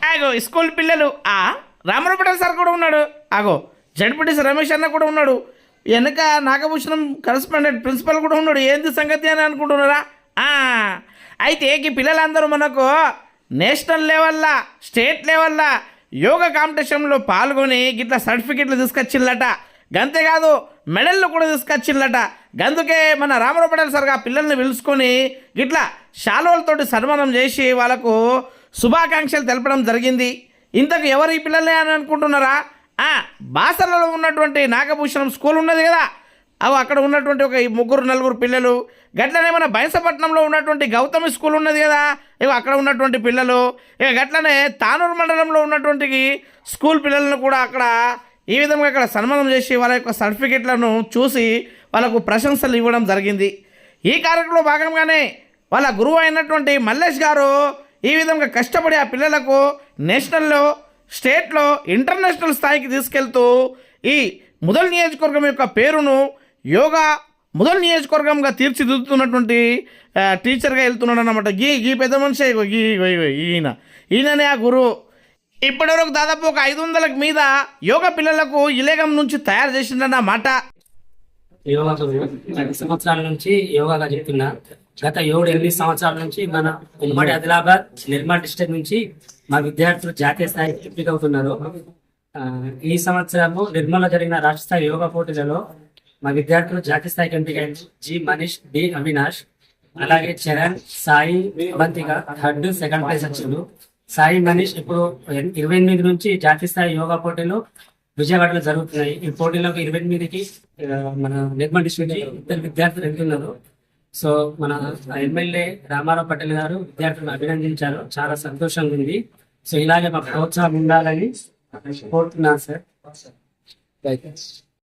ఆగో స్కూల్ పిల్లలు ఆ రామరావు సార్ కూడా ఉన్నాడు. ఆగో జడ్పటి రమేష్ అన్న కూడా ఉన్నాడు. వెనక నాగభూషణం కరస్పాండెంట్ ప్రిన్సిపల్ కూడా ఉన్నాడు. ఏంది సంగతి అని అనుకుంటున్నారా? అయితే ఈ పిల్లలందరూ మనకు నేషనల్ లెవెల్లా స్టేట్ లెవెల్లా యోగా కాంపిటీషన్లో పాల్గొని గిట్ల సర్టిఫికెట్లు తీసుకొచ్చిల్లట గంతేకాదు మెడల్లు కూడా తీసుకొచ్చిల్లట గందుకే మన రామరావు పటేల్ సార్ ఆ పిల్లల్ని పిలుచుకొని గిట్లా శాలువలతోటి సన్మానం చేసి వాళ్ళకు శుభాకాంక్షలు తెలపడం జరిగింది. ఇంతకు ఎవరు ఈ పిల్లలే అని అనుకుంటున్నారా? ఆ, బాసర్లలో ఉన్నటువంటి నాగభూషణం స్కూల్ ఉన్నది కదా. అవి అక్కడ ఉన్నటువంటి ఒక ఈ ముగ్గురు నలుగురు పిల్లలు గట్లనే మన బైంసపట్నంలో ఉన్నటువంటి గౌతమి స్కూల్ ఉన్నది కదా. ఇవి అక్కడ ఉన్నటువంటి పిల్లలు ఇక గట్లనే తానూరు మండలంలో ఉన్నటువంటి స్కూల్ పిల్లలను కూడా అక్కడ ఈ విధంగా అక్కడ సన్మానం చేసి వాళ్ళ యొక్క సర్టిఫికెట్లను చూసి వాళ్ళకు ప్రశంసలు ఇవ్వడం జరిగింది. ఈ కార్యక్రమంలో భాగంగానే వాళ్ళ గురువు అయినటువంటి మల్లేష్ గారు ఈ విధంగా కష్టపడి ఆ పిల్లలకు నేషనల్లో స్టేట్లో ఇంటర్నేషనల్ స్థాయికి తీసుకెళ్తూ ఈ ముదల్ నియోజకవర్గం యొక్క పేరును యోగా ముదల్ నియోజకవర్గంగా తీర్చిదిద్దుతున్నటువంటి టీచర్గా వెళ్తున్నాడు అనమాట గీ గీ పెద్ద మనిషి ఈయన. ఈయననే ఆ గురువు ఇప్పటివరకు దాదాపు ఒక ఐదు వందలకు మీద యోగా పిల్లలకు ఇలేగం నుంచి తయారు చేసిందన్న మాట. యోగా గురువు సంవత్సరాల నుంచి యోగాగా చెప్తున్నా. గత ఏడు ఎనిమిది సంవత్సరాల నుంచి మన ఉమ్మడి ఆదిలాబాద్ నిర్మల్ డిస్ట్రిక్ట్ నుంచి మా విద్యార్థులు జాతీయ స్థాయికి ఎంపిక అవుతున్నారు. ఆ, ఈ సంవత్సరము నిర్మల్లో జరిగిన రాష్ట్ర స్థాయి యోగా పోటీలలో మా విద్యార్థులు జాతీయ స్థాయికి ఎంపిక జి మనీష్ డి అవినాష్ అలాగే Charan Sai Avantika third second place వచ్చిండు సాయి మనీష్ ఇప్పుడు ఇరవై ఎనిమిది నుంచి జాతీయ స్థాయి యోగా పోటీలు విజయవాడలో జరుగుతున్నాయి. ఈ పోటీలోకి ఇరవై ఎనిమిదికి మన నిర్మల్ డిస్ట్రిక్ట్ ఇద్దరు విద్యార్థులు వెళ్తున్నారు సో మన ఎమ్మెల్యే రామారావు పటేల్ గారు విద్యార్థులను అభినందించారు. చాలా సంతోషంగా ఉంది. సో ఇలాగే మాకు ప్రోత్సాహం ఉండాలని కోరుతున్నాను సార్.